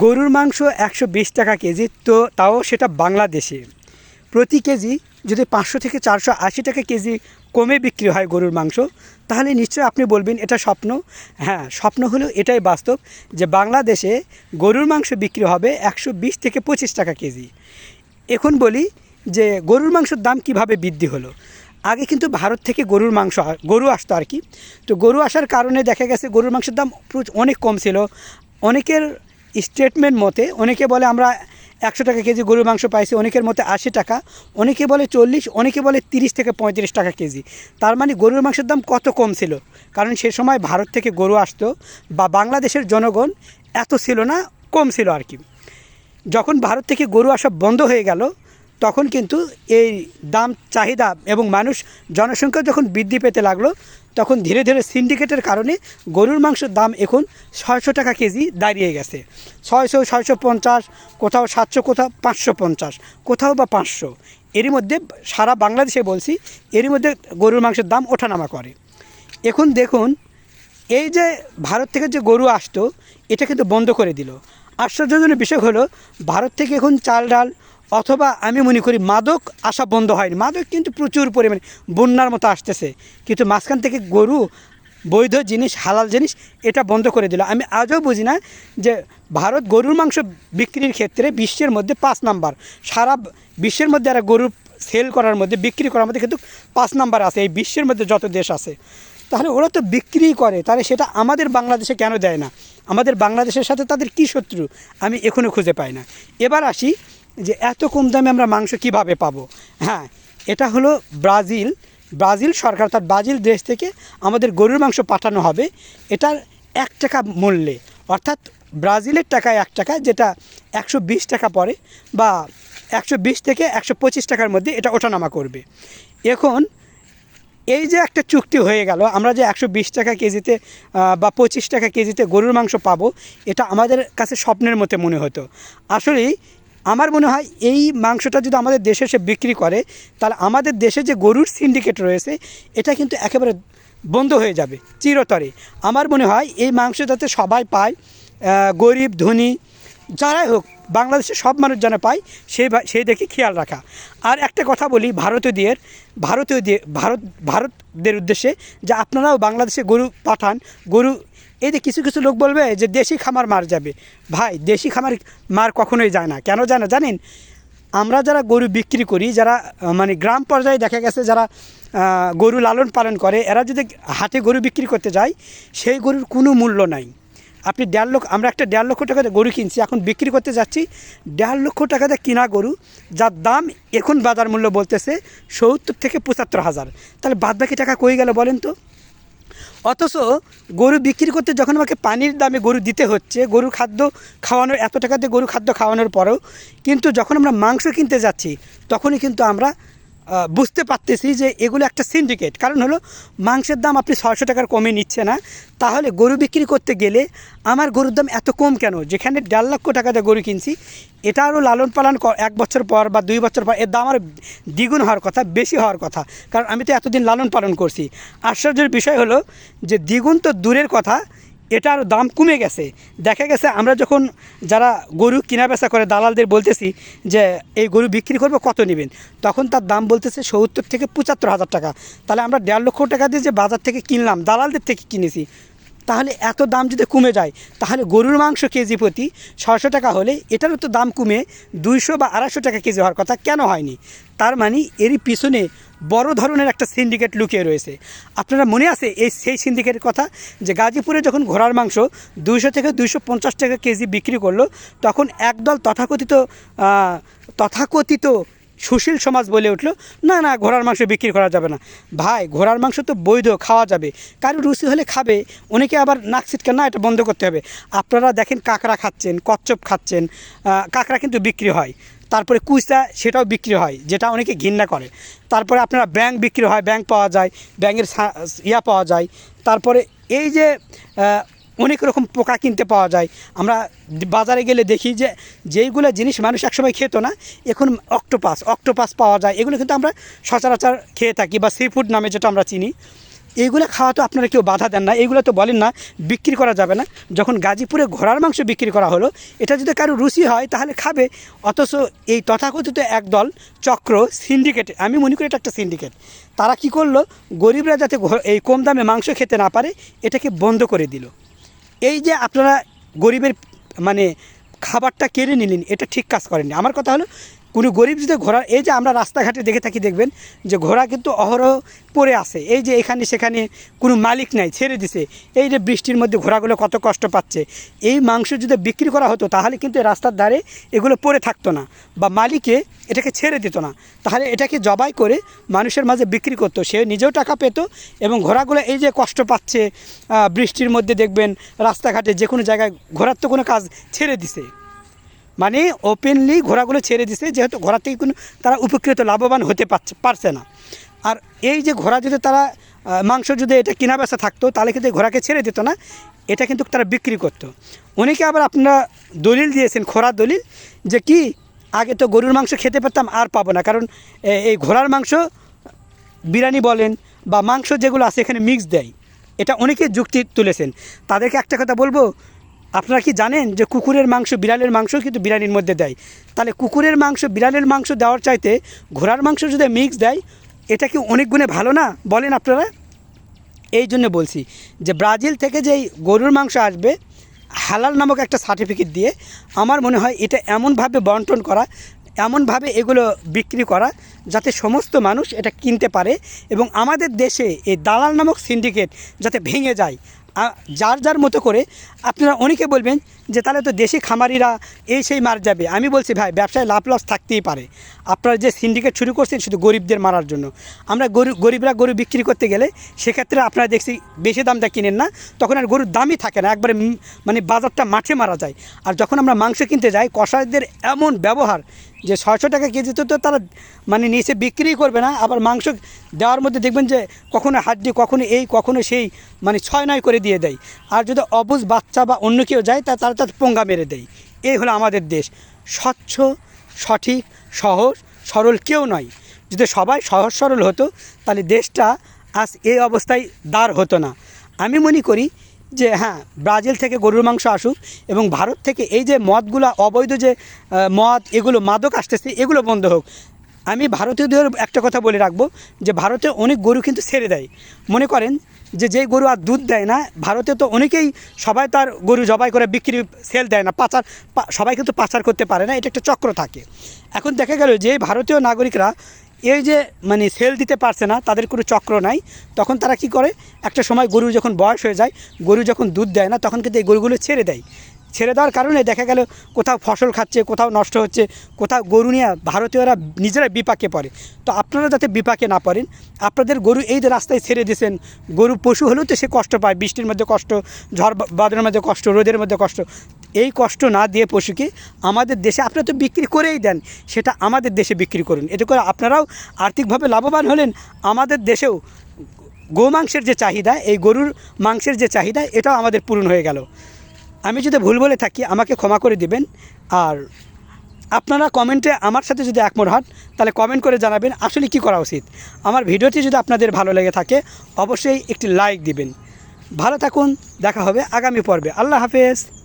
গরুর মাংস একশো বিশ টাকা কেজি, তো তাও সেটা বাংলাদেশে। প্রতি কেজি যদি পাঁচশো থেকে চারশো আশি টাকা কেজি কমে বিক্রি হয় গরুর মাংস, তাহলে নিশ্চয়ই আপনি বলবেন এটা স্বপ্ন। হ্যাঁ স্বপ্ন হলেও এটাই বাস্তব যে বাংলাদেশে গরুর মাংস বিক্রি হবে একশো বিশ থেকে পঁচিশ টাকা কেজি। এখন বলি যে গরুর মাংসের দাম কীভাবে বৃদ্ধি হলো? আগে কিন্তু ভারত থেকে গরুর মাংস গরু আসতো আর কি। তো গরু আসার কারণে দেখা গেছে গরুর মাংসের দাম অনেক কম ছিল। অনেকের স্টেটমেন্ট মতে, অনেকে বলে আমরা একশো টাকা কেজি গরুর মাংস পাইছি, অনেকের মতে আশি টাকা, অনেকে বলে চল্লিশ, অনেকে বলে তিরিশ থেকে পঁয়ত্রিশ টাকা কেজি। তার মানে গরুর মাংসের দাম কত কম ছিল? কারণ সে সময় ভারত থেকে গরু আসতো বা বাংলাদেশের জনগণ এত ছিল না, কম ছিল আর কি। যখন ভারত থেকে গরু আসা বন্ধ হয়ে গেল তখন কিন্তু এই দাম, চাহিদা এবং মানুষ জনসংখ্যা যখন বৃদ্ধি পেতে লাগল, তখন ধীরে ধীরে সিন্ডিকেটের কারণে গরুর মাংসের দাম এখন ছয়শো টাকা কেজি দাঁড়িয়ে গেছে। ছয়শো ছয়শো পঞ্চাশ, কোথাও সাতশো, কোথাও পাঁচশো পঞ্চাশ, কোথাও বা পাঁচশো। এরই মধ্যে সারা বাংলাদেশে বলছি, এরই মধ্যে গরুর মাংসের দাম ওঠানামা করে। এখন দেখুন, এই যে ভারত থেকে যে গরু আসতো, এটা কিন্তু বন্ধ করে দিল। আশ্চর্যজনক বিষয় হলো, ভারত থেকে এখন চাল, ডাল অথবা আমি মনে করি মাদক আসা বন্ধ হয়নি। মাদক কিন্তু প্রচুর পরিমাণে, বন্যার মতো আসতেছে। কিন্তু মাঝখান থেকে গরু, বৈধ জিনিস, হালাল জিনিস, এটা বন্ধ করে দিল। আমি আজও বুঝি না যে ভারত গরুর মাংস বিক্রির ক্ষেত্রে বিশ্বের মধ্যে পাঁচ নাম্বার। সারা বিশ্বের মধ্যে আর গরু সেল করার মধ্যে, বিক্রি করার মধ্যে কিন্তু পাঁচ নাম্বার আছে। এই বিশ্বের মধ্যে যত দেশ আছে। তাহলে ওরা তো বিক্রি করে, তাহলে সেটা আমাদের বাংলাদেশে কেন দেয় না? আমাদের বাংলাদেশের সাথে তাদের কী শত্রু? আমি এখনও খুঁজে পাই না। এবার আসি যে এত কম দামে আমরা মাংস কীভাবে পাবো? হ্যাঁ এটা হলো ব্রাজিল। ব্রাজিল সরকার অর্থাৎ ব্রাজিল দেশ থেকে আমাদের গরুর মাংস পাঠানো হবে। এটার এক টাকা মূল্যে। অর্থাৎ ব্রাজিলের টাকায় এক টাকা, যেটা একশো বিশ টাকা পড়ে বা একশো বিশ থেকে একশো পঁচিশ টাকার মধ্যে এটা ওঠানামা করবে। এখন এই যে একটা চুক্তি হয়ে গেল, আমরা যে একশো বিশ টাকা কেজিতে বা পঁচিশ টাকা কেজিতে গরুর মাংস পাবো, এটা আমাদের কাছে স্বপ্নের মতো মনে হতো। আসলেই আমার মনে হয় এই মাংসটা যদি আমাদের দেশে এসে বিক্রি করে, তাহলে আমাদের দেশে যে গরুর সিন্ডিকেট রয়েছে, এটা কিন্তু একেবারে বন্ধ হয়ে যাবে, চিরতরে। আমার মনে হয় এই মাংস যাতে সবাই পায় গরিব, ধনী, যারাই হোক বাংলাদেশে সব মানুষ যেন পায়, সেই সেই দেখে খেয়াল রাখা। আর একটা কথা বলি, ভারতীয়দের ভারতীয় দিয়ে ভারত, ভারতদের উদ্দেশ্যে, যে আপনারাও বাংলাদেশে গরু পাঠান, গরু এই যে কিছু কিছু লোক বলবে যে দেশি খামার মার যাবে। ভাই, দেশি খামার মার কখনোই যায় না। কেন যায় না জানেন? আমরা যারা গরু বিক্রি করি, যারা মানে গ্রাম পর্যায়ে দেখা গেছে যারা গরু লালন পালন করে, এরা যদি হাটে গরু বিক্রি করতে যায়, সেই গরুর কোনো মূল্য নাই। আপনি দেড় লক্ষ, আমরা একটা দেড় লক্ষ টাকাতে গরু কিনছি, এখন বিক্রি করতে যাচ্ছি, দেড় লক্ষ টাকাতে কিনা গরু, যার দাম এখন বাজার মূল্য বলতেছে সত্তর থেকে পঁচাত্তর হাজার। তাহলে বাদ বাকি টাকা কই গেল বলেন তো? অথচ গরু বিক্রি করতে যখন আমাকে পানির দামে গরু দিতে হচ্ছে, গরুর খাদ্য খাওয়ানোর, এত টাকাতে গরু খাদ্য খাওয়ানোর পরেও কিন্তু যখন আমরা মাংস কিনতে যাচ্ছি, তখনই কিন্তু আমরা বুঝতে পারতেছি যে এগুলো একটা সিন্ডিকেট কারণ হলো, মাংসের দাম আপনি ছয়শো টাকার কমে নিচ্ছে না। তাহলে গরু বিক্রি করতে গেলে আমার গরুর দাম এত কম কেন? যেখানে দেড় লক্ষ টাকা দিয়ে গরু কিনছি, এটা আরও লালন পালন এক বছর পর বা দুই বছর পর, এর দাম আরও দ্বিগুণ হওয়ার কথা, বেশি হওয়ার কথা। কারণ আমি তো এতদিন লালন পালন করছি। আশ্চর্যের বিষয় হলো যে দ্বিগুণ তো দূরের কথা এটার দাম কমে গেছে। দেখা গেছে আমরা যখন যারা গরু কেনা বেচা করে, দালালদের বলতেছি যে এই গরু বিক্রি করব, কত নেবেন? তখন তার দাম বলতেছে সত্তর থেকে পঁচাত্তর হাজার টাকা। তাহলে আমরা দেড় লক্ষ টাকা দিয়ে যে বাজার থেকে কিনলাম, দালালদের থেকে কিনেছি। তাহলে এত দাম যদি কমে যায়, তাহলে গরুর মাংস কেজি প্রতি ছশো টাকা হলে এটারও তো দাম কমে দুইশো বা আড়াইশো টাকা কেজি হওয়ার কথা কেন হয়নি? তার মানে এরই পিছনে বড় ধরনের একটা সিন্ডিকেট লুকিয়ে রয়েছে। আপনারা মনে আছে এই সেই সিন্ডিকেটের কথা? যে গাজীপুরে যখন ঘোড়ার মাংস দুইশো থেকে দুইশো পঞ্চাশ টাকা কেজি বিক্রি করল, তখন একদল তথাকথিত তথাকথিত সুশীল সমাজ বলে উঠল, না না, ঘোড়ার মাংস বিক্রি করা যাবে না। ভাই, ঘোড়ার মাংস তো বৈধ, খাওয়া যাবে। কারও রুচি হলে খাবে, অনেকে আবার নাক ছিটকে, না, এটা বন্ধ করতে হবে। আপনারা দেখেন কাঁকড়া খাচ্ছেন, কচ্ছপ খাচ্ছেন কাঁকড়া কিন্তু বিক্রি হয়। তারপরে কুচা সেটাও বিক্রি হয়, যেটা অনেকে ঘৃণা করে। তারপরে আপনারা ব্যাংক বিক্রি হয় ব্যাংক পাওয়া যায়, ব্যাঙের ইয়া পাওয়া যায়। তারপরে এই যে অনেক রকম পোকা কিনতে পাওয়া যায়। আমরা বাজারে গেলে দেখি যে, যেইগুলো জিনিস মানুষ একসময় খেত না, এখন অক্টোপাস অক্টোপাস পাওয়া যায়। এগুলো কিন্তু আমরা সচরাচর খেয়ে থাকি বা সি ফুড নামে যেটা আমরা চিনি। এইগুলো খাওয়া তো আপনারা কেউ বাধা দেন না। এইগুলো তো বলেন না, বিক্রি করা যাবে না। যখন গাজীপুরে ঘোড়ার মাংস বিক্রি করা হলো, এটা যদি কারও রুচি হয়, তাহলে খাবে। অথচ এই তথাকথিত একদল চক্র সিন্ডিকেট আমি মনে করি এটা একটা সিন্ডিকেট তারা কি করল? গরিবরা যাতে এই কম দামে মাংস খেতে না পারে, এটাকে বন্ধ করে দিল। এই যে আপনারা গরিবের মানে খাবারটা কেড়ে নিলেন, এটা ঠিক কাজ করেননি। আমার কথা হলো কোনো গরিব যদি ঘোড়া, এই যে আমরা রাস্তাঘাটে দেখে থাকি, দেখবেন যে ঘোড়া কিন্তু অহরহ পড়ে আছে। এই যে এখানে সেখানে কোনো মালিক নাই, ছেড়ে দিছে। এই যে বৃষ্টির মধ্যে ঘোড়াগুলো কত কষ্ট পাচ্ছে। এই মাংস যদি বিক্রি করা হতো, তাহলে কিন্তু রাস্তার ধারে এগুলো পড়ে থাকতো না বা মালিকে এটাকে ছেড়ে দিত না। তাহলে এটাকে জবাই করে মানুষের মাঝে বিক্রি করতো। সে নিজেও টাকা পেত এবং ঘোড়াগুলো এই যে কষ্ট পাচ্ছে বৃষ্টির মধ্যে দেখবেন রাস্তাঘাটে যে কোনো জায়গায় ঘোড়ার তো কোনো কাজ ছেড়ে দিছে। মানে ওপেনলি ঘোড়াগুলো ছেড়ে দিছে, যেহেতু ঘোড়া থেকে কোনো তারা উপকৃত, লাভবান হতে পারছে পারছে না। আর এই যে ঘোড়া যদি তারা মাংস যদি এটা কেনা বেচা থাকতো, তাহলে কিন্তু ঘোড়াকে ছেড়ে দিত না, এটা কিন্তু তারা বিক্রি করতো। অনেকে আবার আপনারা দলিল দিয়েছেন খোরা দলিল, যে কি, আগে তো গরুর মাংস খেতে পারতাম, আর পাবো না। কারণ এই ঘোড়ার মাংস, বিরিয়ানি বলেন বা মাংস যেগুলো আছে, এখানে মিক্স দেয়। এটা অনেকে যুক্তি তুলেছেন। তাদেরকে একটা কথা বলব আপনারা কি জানেন যে কুকুরের মাংস বিড়ালের মাংস কিন্তু বিরিয়ানির মধ্যে দেয়? তাহলে কুকুরের মাংস, বিড়ালের মাংস দেওয়ার চাইতে ঘোড়ার মাংস যদি মিক্স দেয়, এটা কি অনেক গুণে ভালো না? বলেন আপনারা। এই জন্য বলছি যে ব্রাজিল থেকে যেই গরুর মাংস আসবে, হালাল নামক একটা সার্টিফিকেট দিয়ে আমার মনে হয় এটা এমনভাবে বন্টন করা, এমনভাবে এগুলো বিক্রি করা যাতে সমস্ত মানুষ এটা কিনতে পারে এবং আমাদের দেশে এই দালাল নামক সিন্ডিকেট যাতে ভেঙে যায়। যার যার মতো করে আপনারা অনেকে বলবেন যে তাহলে তো দেশি খামারিরা এই সেই মার যাবে। আমি বলছি, ভাই, ব্যবসায় লাভ লস থাকতেই পারে। আপনারা যে সিন্ডিকেট শুরু করছেন শুধু গরিবদের মারার জন্য। আমরা গরু, গরিবরা গরু বিক্রি করতে গেলে সেক্ষেত্রে আপনারা দেখছি বেশি দামটা কিনেন না, তখন আর গরুর দামই থাকে না। একবারে মানে বাজারটা মাঠে মারা যায়। আর যখন আমরা মাংস কিনতে যাই কষাইদের এমন ব্যবহার যে ছয়শো টাকা কেজিতে তো তারা মানে নিচে বিক্রিই করবে না, আবার মাংস দেওয়ার মধ্যে দেখবেন যে কখনো হাড্ডি, কখনো এই, কখনো সেই মানে ছয় নয় করে দিয়ে দেয়। আর যদি অবুজ বাচ্চা বা অন্য কেউ যায়, তা তারা তার পোঙ্গা মেরে দেয়। এই হলো আমাদের দেশ। স্বচ্ছ, সঠিক, সহজ, সরল কেউ নয়। যদি সবাই সহজ সরল হতো, তাহলে দেশটা আজ এই অবস্থায় দাঁড় হতো না। আমি মনে করি যে হ্যাঁ ব্রাজিল থেকে গরুর মাংস আসুক এবং ভারত থেকে এই যে মদগুলো, অবৈধ যে মদ, এগুলো মাদক আসতেছে, এগুলো বন্ধ হোক। আমি ভারতীয়দের একটা কথা বলে রাখব যে ভারতে অনেক গরু কিন্তু ছেড়ে দেয়। মনে করেন যে যেই গরু আর দুধ দেয় না, ভারতে তো অনেকেই সবাই তার গরু জবাই করে বিক্রি, সেল দেয় না, পাচার সবাই কিন্তু পাচার করতে পারে না, এটা একটা চক্র থাকে। এখন দেখা গেল যে ভারতীয় নাগরিকরা এই যে মানে সেল দিতে পারছে না, তাদের কোনো চক্র নাই, তখন তারা কি করে? একটা সময় গরু যখন বয়স হয়ে যায়, গরু যখন দুধ দেয় না, তখন কিন্তু এই গরুগুলো ছেড়ে দেয়। ছেড়ে দেওয়ার কারণে দেখা গেল কোথাও ফসল খাচ্ছে, কোথাও নষ্ট হচ্ছে, কোথাও গরু নিয়ে ভারতীয়রা নিজেরা বিপাকে পড়ে। তো আপনারা যাতে বিপাকে না পড়েন, আপনাদের গরু এই যে রাস্তায় ছেড়ে দিয়েছেন, গরু পশু হলেও তো সে কষ্ট পায়, বৃষ্টির মধ্যে কষ্ট, ঝড় বা- বাদলের মধ্যে কষ্ট, রোদের মধ্যে কষ্ট। এই কষ্ট না দিয়ে পশুকে আমাদের দেশে আপনারা তো বিক্রি করেই দেন, সেটা আমাদের দেশে বিক্রি করুন। এতে করে আপনারাও আর্থিকভাবে লাভবান হলেন, আমাদের দেশেও গোমাংসের যে চাহিদা, এই গরুর মাংসের যে চাহিদা, এটাও আমাদের পূরণ হয়ে গেল। আমি যদি ভুল বলে থাকি, আমাকে ক্ষমা করে দিবেন, আর আপনারা কমেন্টে আমার সাথে যদি একমত হন, তাহলে কমেন্ট করে জানাবেন, আসলে কি করা উচিত। আমার ভিডিওটি যদি আপনাদের ভালো লেগে থাকে, অবশ্যই একটি লাইক দিবেন। ভালো থাকুন, দেখা হবে আগামী পর্বে। আল্লাহ হাফেজ।